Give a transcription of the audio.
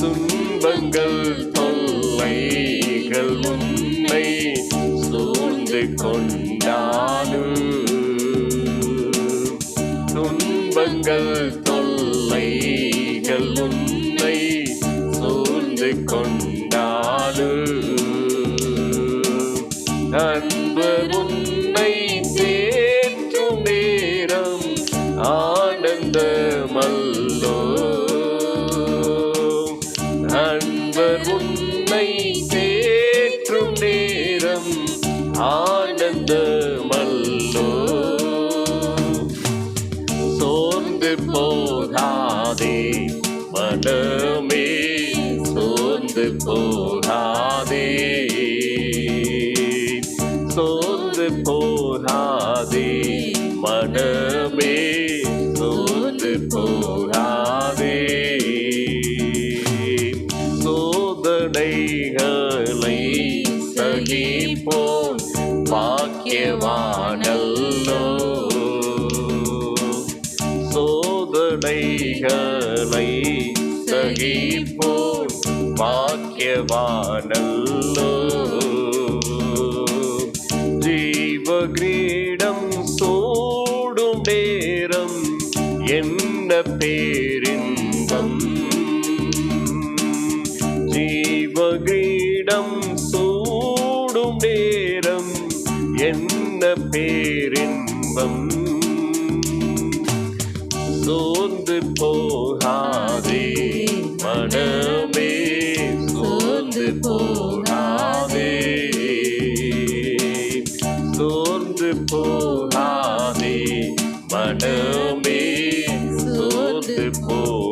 துன்பங்கள் தொல்லைகள் உன்னை சூழ்ந்து கொண்டாலும் துன்பங்கள் தொல்லைகள் உன்னை சூழ்ந்து கொண்டாலும் அன்பர் உன்னை தேற்றும் நேரம் ஆனந்த சோர்ந்து போகாதே. மனமே சோர்ந்து போகாதே. சோர்ந்து போகாதே. மனமே சோர்ந்து போகாதே. சோதனைகளை சகிப்போம் பாக்கியவான. சோதனைகளை சகிப்போம் பாக்கியவானல்லோ. ஜீவகிரீடம் சூடும் நேரம் என்ன பேரின்பம்? ஜீவகிரீடம் சூடும் நேரம் என்ன பேரின்பம்? சோர்ந்து போகாதே. மனமே சோர்ந்து போகாதே. சோர்ந்து போகாதே. மனமே சோர்ந்து போ